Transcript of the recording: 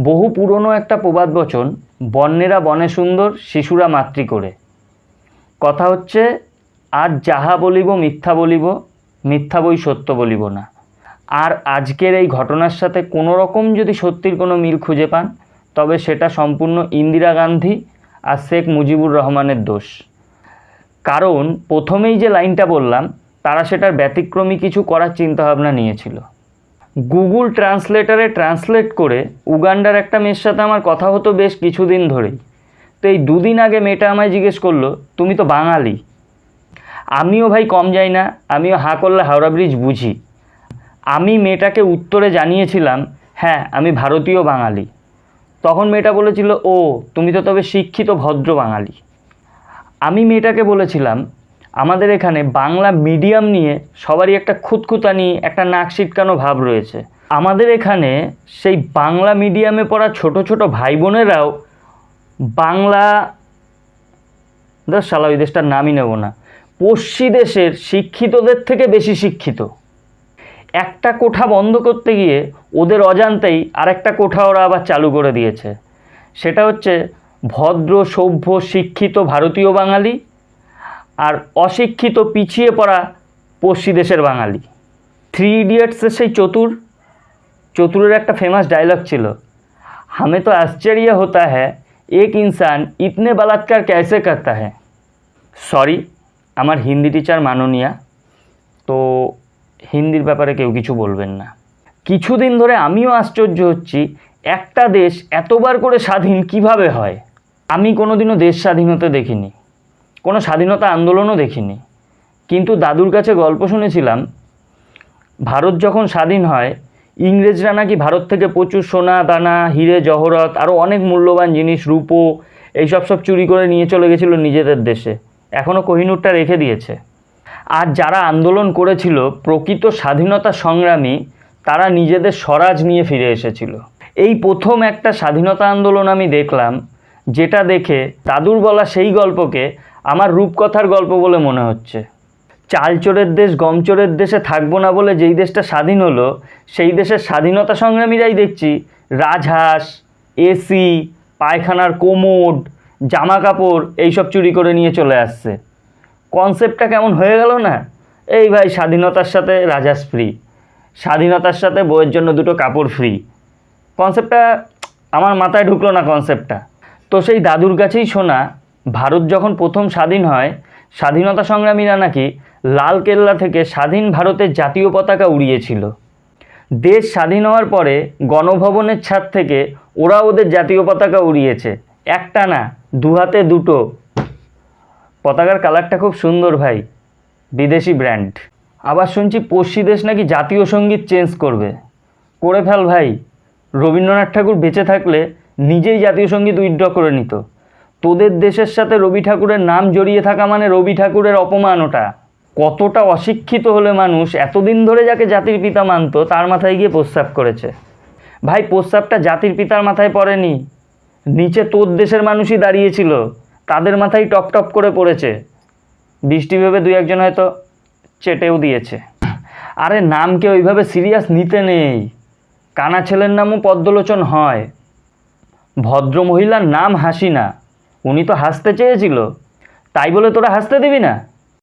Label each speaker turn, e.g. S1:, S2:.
S1: বহু পুরনো একটা প্রবাদ বচন, বন্যেরা বনে সুন্দর, শিশুরা মাতৃ করে। কথা হচ্ছে, আজ যাহা বলিব মিথ্যা বলিব, মিথ্যা বই সত্য বলিব না। আর আজকের এই ঘটনার সাথে কোনো রকম যদি সত্যির কোনো মিল খুঁজে পান, তবে সেটা সম্পূর্ণ ইন্দিরা গান্ধী আর শেখ মুজিবুর রহমানের দোষ। কারণ প্রথমেই যে লাইনটা বললাম, তারা সেটার ব্যতিক্রমী কিছু করার চিন্তাভাবনা নিয়েছিল। গুগল ট্রান্সলেটারে ট্রান্সলেট করে উগান্ডার একটা মেয়ের সাথে আমার কথা হতো বেশ কিছুদিন ধরেই। তো এই দুদিন আগে মেয়েটা আমায় জিজ্ঞেস করল, তুমি তো বাঙালি। আমিও ভাই কম যাই না, আমিও হা করলে হাওড়া ব্রিজ বুঝি। আমি মেয়েটাকে উত্তরে জানিয়েছিলাম হ্যাঁ আমি ভারতীয় বাঙালি। তখন মেয়েটা বলেছিল, ও, তুমি তো তবে শিক্ষিত ভদ্র বাঙালি। আমি মেয়েটাকে বলেছিলাম আমাদের এখানে বাংলা মিডিয়াম নিয়ে সবারই একটা খুঁতখুতানি, একটা নাক সিটকানো ভাব রয়েছে। আমাদের এখানে সেই বাংলা মিডিয়ামে পড়া ছোট ছোট ভাই বোনেরাও বাংলা শালা, ওই দেশটার নামই নেব না পশ্চিম দেশের শিক্ষিতদের থেকে বেশি শিক্ষিত। একটা কোঠা বন্ধ করতে গিয়ে ওদের অজান্তেই আরেকটা কোঠা ওরা আবার চালু করে দিয়েছে। সেটা হচ্ছে ভদ্র, সভ্য, শিক্ষিত ভারতীয় বাঙালি আর অশিক্ষিত পিছিয়ে পড়া পশ্চি দেশের বাঙালি। থ্রি ইডিয়টসের সেই চতুর, চতুরের একটা ফেমাস ডায়লগ ছিল, হামে তো আশ্চর্য হতা হ্যাঁ এক ইনসান ইতনে বালাৎকার ক্যাসে করতা হ্যাঁ সরি আমার হিন্দি টিচার মাননীয়া, তো হিন্দির ব্যাপারে কেউ কিছু বলবেন না। কিছুদিন ধরে আমিও আশ্চর্য হচ্ছি, একটা দেশ এতবার করে স্বাধীন কীভাবে হয়? আমি কোনোদিনও দেশ স্বাধীনতা দেখিনি। কোনো স্বাধীনতা আন্দোলনও দেখিনি। কিন্তু দাদুর কাছে গল্প শুনেছিলাম, ভারত যখন স্বাধীন হয়, ইংরেজরা নাকি ভারত থেকে প্রচুর সোনা, দানা, হিরে, জহরত আরও অনেক মূল্যবান জিনিস, রূপো, এইসব সব চুরি করে নিয়ে চলে গেছিল নিজেদের দেশে। এখনও কোহিনুরটা রেখে দিয়েছে। আর যারা আন্দোলন করেছিল, প্রকৃত স্বাধীনতা সংগ্রামী, তারা নিজেদের স্বরাজ নিয়ে ফিরে এসেছিল। এই প্রথম একটা স্বাধীনতা আন্দোলন আমি দেখলাম, যেটা দেখে দাদুর বলা সেই গল্পকে আমার রূপকথার গল্প বলে মনে হচ্ছে। চালচোরের দেশ গমচোরের দেশে থাকব না বলে যেই দেশটা স্বাধীন হলো, সেই দেশের স্বাধীনতা সংগ্রামীরাই দেখছি। রাজহাঁস এসি পায়খানার কোমোড জামা কাপড় এইসব চুরি করে নিয়ে চলে আসছে। কনসেপ্টটা কেমন হয়ে গেল না? এই ভাই স্বাধীনতার সাথে রাজহাঁস ফ্রি স্বাধীনতার সাথে বইয়ের জন্য দুটো কাপড় ফ্রি কনসেপ্টটা আমার মাথায় ঢুকলো না কনসেপ্টটা তো সেই দাদুর কাছেই শোনা ভারত যখন প্রথম স্বাধীন হয়, স্বাধীনতা সংগ্রামীরা নাকি লাল কেল্লা থেকে স্বাধীন ভারতের জাতীয় পতাকা উড়িয়েছিল। দেশ স্বাধীন হওয়ার পরে গণভবনের ছাদ থেকে ওরা ওদের জাতীয় পতাকা উড়িয়েছে। একটা না, দু হাতে দুটো। পতাকার কালারটা খুব সুন্দর ভাই, বিদেশি ব্র্যান্ড। আবার শুনছি পশ্চিম দেশ নাকি জাতীয় সংগীত চেঞ্জ করবে। করে ফেল ভাই, রবীন্দ্রনাথ ঠাকুর বেঁচে থাকলে নিজেই জাতীয় সংগীত উইথড্র করে নিত। তোদের দেশের সাথে রবি ঠাকুরের নাম জড়িয়ে থাকা মানে রবি ঠাকুরের অপমান ওটা। কতটা অশিক্ষিত হলে মানুষ এতদিন ধরে যাকে জাতির পিতা মানতো, তার মাথায় গিয়ে প্রস্রাব করেছে। ভাই, প্রস্রাবটা জাতির পিতার মাথায় পড়েনি। নিচে তোর দেশের মানুষই দাঁড়িয়েছিল, তাদের মাথায় টপ টপ করে পড়েছে। বৃষ্টি ভেবে দুই একজন হয়তো চেটেও দিয়েছে। আরে নামকে ওইভাবে সিরিয়াস নিতে নেই। কানা ছেলের নামও পদ্মলোচন হয়। ভদ্র মহিলার নাম হাসি না উনি তো হাসতে চেয়েছিল। তাই বলে তোরা হাসতে দিবি না?